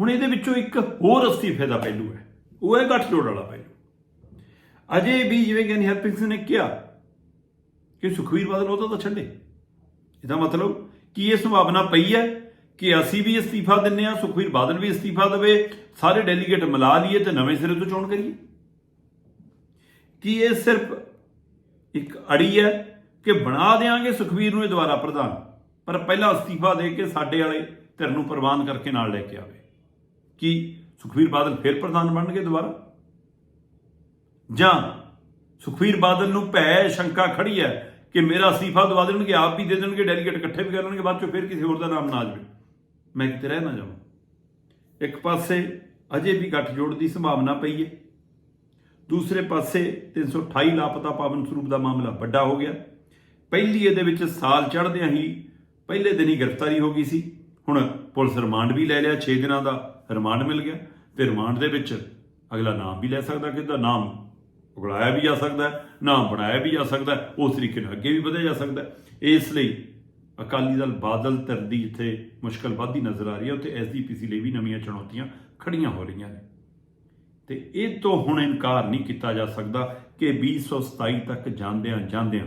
ਹੁਣ ਇਹਦੇ ਵਿੱਚੋਂ ਇੱਕ ਹੋਰ ਅਸਤੀਫੇ ਦਾ ਪਹਿਲੂ ਹੈ। ਉਹ ਹੈ ਗੱਠਜੋੜ ਵਾਲਾ ਪਹਿਲੂ। ਅਜੇ ਵੀ ਜਿਵੇਂ ਗਿਆਨੀ ਹਰਪ੍ਰੀਤ ਸਿੰਘ ਨੇ ਕਿਹਾ ਕਿ ਸੁਖਵੀਰ ਬਾਦਲ ਉਹਦਾ ਤਾਂ ਛੱਡੇ। ਇਹਦਾ ਮਤਲਬ ਕਿ ਇਹ ਸੰਭਾਵਨਾ ਪਈ ਹੈ ਕਿ ਅਸੀਂ ਵੀ ਅਸਤੀਫਾ ਦਿੰਨੇ ਆ ਸੁਖਵੀਰ ਬਾਦਲ ਵੀ ਅਸਤੀਫਾ ਦੇਵੇ, ਸਾਰੇ ਡੈਲੀਗੇਟ ਮਿਲਾ ਲਈਏ ਤੇ ਨਵੇਂ ਸਿਰੇ ਤੋਂ ਚੋਣ ਕਰੀਏ? ਕੀ ਇਹ ਸਿਰਫ ਇੱਕ ਅੜੀ ਹੈ ਕਿ ਬਣਾ ਦੇਾਂਗੇ ਸੁਖਵੀਰ ਨੂੰ ਇਹ ਦੁਬਾਰਾ ਪ੍ਰਧਾਨ, ਪਰ ਪਹਿਲਾਂ ਅਸਤੀਫਾ ਦੇ ਕੇ ਸਾਡੇ ਵਾਲੇ ਧਿਰ ਨੂੰ ਪ੍ਰਵਾਨ ਕਰਕੇ ਨਾਲ ਲੈ ਕੇ ਆਵੇ? ਕਿ ਸੁਖਵੀਰ ਬਾਦਲ ਫਿਰ ਪ੍ਰਧਾਨ ਬਣਨਗੇ ਦੁਬਾਰਾ? ਜਾਂ ਸੁਖਵੀਰ ਬਾਦਲ ਨੂੰ ਭੈ ਸ਼ੰਕਾ ਖੜੀ ਹੈ ਕਿ ਮੇਰਾ ਅਸਤੀਫਾ ਦਵਾ ਦੇਣਗੇ, ਆਪ ਵੀ ਦੇ ਦੇਣਗੇ, ਡੈਲੀਗੇਟ ਇਕੱਠੇ ਵੀ ਕਰ ਲੈਣਗੇ, ਬਾਅਦ ਚੋਂ ਫਿਰ ਕਿਸੇ ਹੋਰ ਦਾ ਨਾਮ ਨਾ ਆ ਜਾਵੇ? ਮੈਂ ਕਿਤੇ ਰਹਿ ਨਾ ਜਾਵਾਂ। ਇੱਕ ਪਾਸੇ ਅਜੇ ਵੀ ਗੱਠਜੋੜ ਦੀ ਸੰਭਾਵਨਾ ਪਈ ਹੈ। ਦੂਸਰੇ ਪਾਸੇ 328 ਲਾਪਤਾ ਪਾਵਨ ਸਰੂਪ ਦਾ ਮਾਮਲਾ ਵੱਡਾ ਹੋ ਗਿਆ। ਪਹਿਲੀ ਇਹਦੇ ਵਿੱਚ ਸਾਲ ਚੜ੍ਹਦਿਆਂ ਹੀ ਪਹਿਲੇ ਦਿਨ ਹੀ ਗ੍ਰਿਫਤਾਰੀ ਹੋ ਗਈ ਸੀ। ਹੁਣ ਪੁਲਿਸ ਰਿਮਾਂਡ ਵੀ ਲੈ ਲਿਆ 6 ਦਿਨਾਂ ਦਾ ਰਿਮਾਂਡ ਮਿਲ ਗਿਆ ਤੇ ਰਿਮਾਂਡ ਦੇ ਵਿੱਚ ਅਗਲਾ ਨਾਮ ਵੀ ਲੈ ਸਕਦਾ ਕਿ ਇਹਦਾ ਨਾਮ ਉਗਲਾਇਆ ਵੀ ਜਾ ਸਕਦਾ ਨਾਮ ਬਣਾਇਆ ਵੀ ਜਾ ਸਕਦਾ ਉਸ ਤਰੀਕੇ ਨਾਲ ਅੱਗੇ ਵੀ ਵਧਿਆ ਜਾ ਸਕਦਾ ਇਸ ਲਈ ਅਕਾਲੀ ਦਲ ਬਾਦਲ ਧਿਰ ਦੀ ਜਿੱਥੇ ਮੁਸ਼ਕਲ ਵੱਧਦੀ ਨਜ਼ਰ ਆ ਰਹੀ ਹੈ, ਉੱਥੇ ਐਸਜੀਪੀਸੀ ਲਈ ਵੀ ਨਵੀਆਂ ਚੁਣੌਤੀਆਂ ਖੜੀਆਂ ਹੋ ਰਹੀਆਂ ਨੇ। ਤੇ ਇਹ ਤੋਂ ਹੁਣ ਇਨਕਾਰ ਨਹੀਂ ਕੀਤਾ ਜਾ ਸਕਦਾ ਕਿ 2027 ਤੱਕ ਜਾਂਦਿਆਂ ਜਾਂਦਿਆਂ